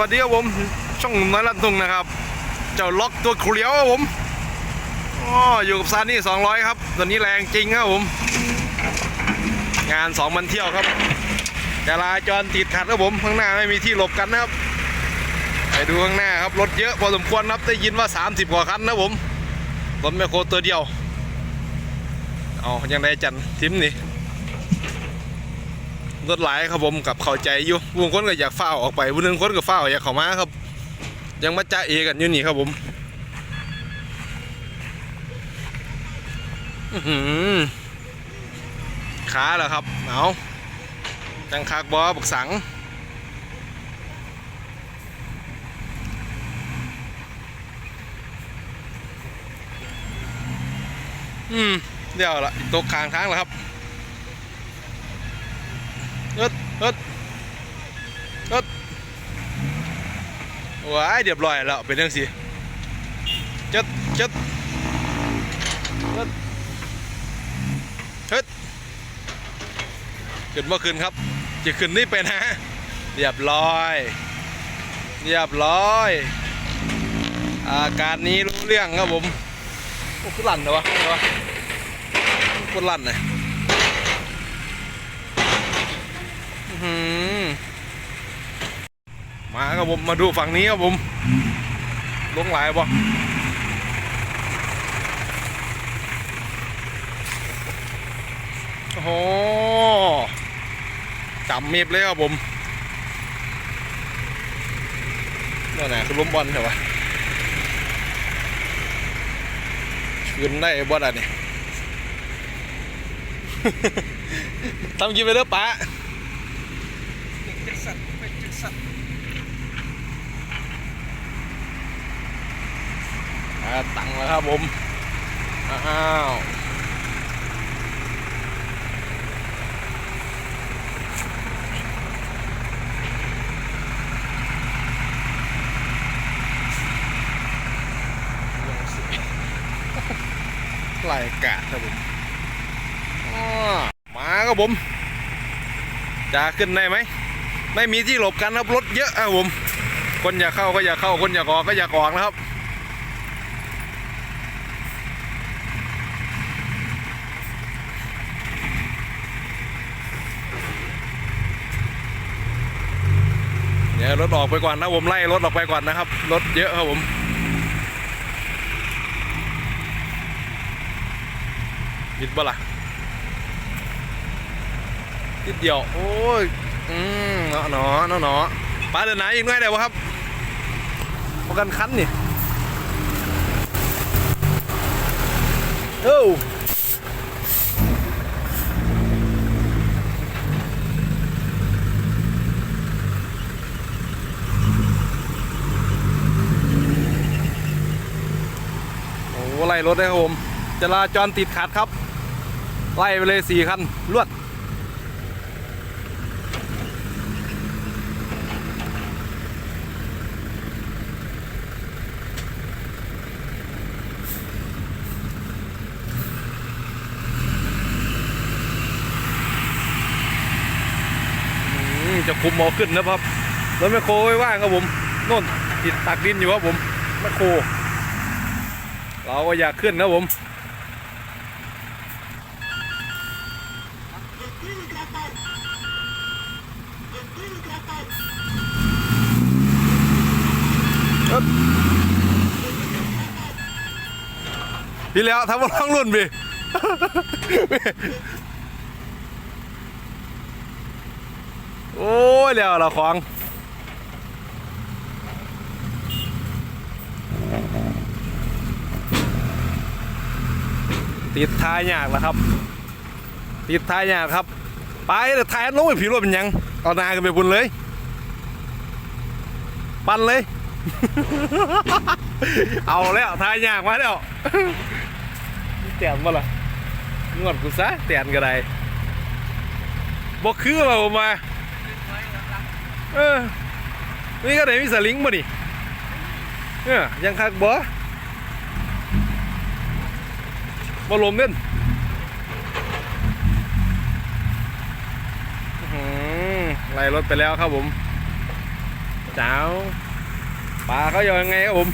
วัสดีครับผม ช่องน้อยลันทุงนะครับ เจ้าล็อกตัวเขียวครับผมอ๋ออยู่กับซานี่200 ครับ ตัวนี้แรงจริงครับผม งาน2มันเที่ยวครับจราจรติดขัดครับผม ข้างหน้าไม่มีที่หลบกันนะครับ ไปดูข้างหน้าครับ รถเยอะพอสมควรครับ ได้ยินว่า 30 กว่าคันนะผม รถแมคโครตัวเดียว เอายังได้จันทิมนี่ รถหลายครับผมกับเข้าใจอยู่วงคนก็อยากเฝ้าออกไปวงนึงคนก็เฝ้าอยากเข้ามาครับ ยังมาจ้าเอกันอยู่นี่ครับผมขาเหรอครับเอาจังคักบอบักสังอืมเดี๋ยวละตกคางทางแล้วครับ เอิดเอิดเอิดว้ายเรียบร้อยแล้วเป็นเรื่องสิจัดจัดเอิดเฮ็ดขึ้นเมื่อคืนครับ จะขึ้นนี่เป็นฮะเรียบร้อย เรียบร้อย อาการนี้รู้เรื่องครับผมโอ้คุณลั่นเหรอวะคุณลั่นนะอื้อหือ มาครับผม มาดูฝั่งนี้ครับผม ลงหลายบ่โอ้โหจำมีบเลยครับผมนั่นแหละคือล้มบอลใช่ปะคืนได้บ่ได้นี่ทำกินไปเด้อป้าาตังแล้วครับผม อ้าวรายกาดครับผมมาครับผม จะขึ้นได้ไหม ไม่มีที่หลบกันครับรถเยอะครับผม คนอยากเข้าก็อยากเข้า คนอยากออกก็อยากออกนะครับ เดี๋ยวรถออกไปก่อนนะผมไล่รถออกไปก่อนนะครับ รถเยอะครับผมยิดบ่ล่ะนิดเดียว โอ้ย อืมเนาะเนาะเนาะเนาะปลาเดินไหนอีกหน่อยเดี๋ยวครับประกันคันนี่เอ้าโอ้ไล่ รถได้ครับผมจราจรติดขัดครับ ไล่ไปเลยสี่คันรวดจะคุมหมอขึ้นนะครับรถแมคโครไว้ว่างครับผม โน่นติดตักดินอยู่ครับผมแมคโคร เราก็อยากขึ้นนะผมอึ๊บพี่แล้วทำมาล้องรุ่นพี่โอ้ยแล้วเราของ ติดท้ายยากแล้วครับ ติดท้ายยากครับ ไปแต่ท้ายลงไปผีรถเป็นยัง เอาหนากันไปบุญเลย ปั่นเลย เอาแล้วท้ายยากมาแล้วเตียนมาละงวดกูซะเตียนก็ได้บอกคือมาผมมาเออนี่ก็ไหนมีสลิงมาดิเนี่ยยังคักบ่ บ่ลมเด่นไล่รถไปแล้วครับผมเจ้าปลาเขาอยู่ยังไงครับผม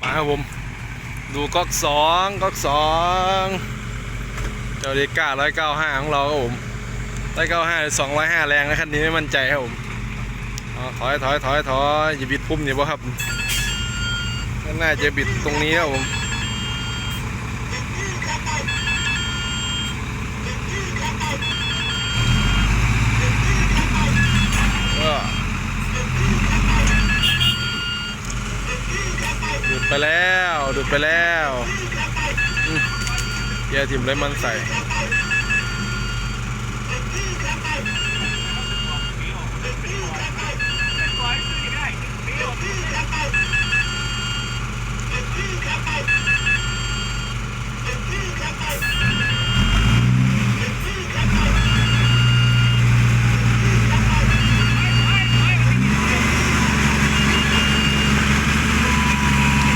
มาครับผม ดูก๊อกสองก๊อกสองเจ้าเดก้าร้อยเก้าห้าของเราครับผมร้อยเก้าห้าสองร้อยห้าแรงนะคันนี้ไม่มั่นใจครับผมอ๋อถอยถอยถอยถอยอย่าบิดพุ่มนี่บ่ครับ น่าจะบิดตรงนี้ครับผมดูดไปแล้วดูดไปแล้วเกียร์ทิมเลยมันใส่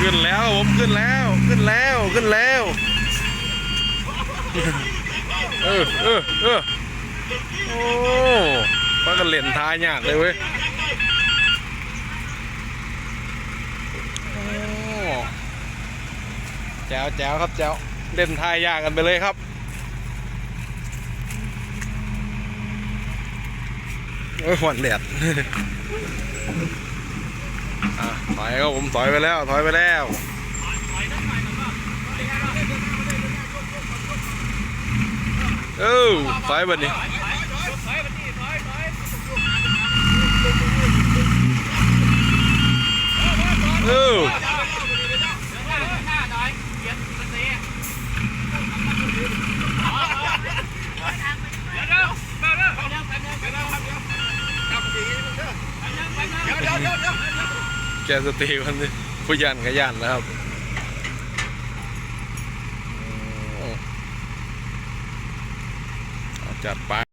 ขึ้นแล้วครับผมขึ้นแล้วขึ้นแล้วขึ้นแล้ว เออเออเออโอ้พักกันเล่นทายยากเลยเว้ยโอ้ แจ๋วแจ๋วครับแจ๋วเล่นทายยากกันไปเลยครับโอ้ยหวนแดดอะถอยครับผมถอยไปแล้วถอยไปแล้วเออถอยบัดนี้เออ แกสตีมันนี่ผู้ยันกับยันแล้วครับจัดไป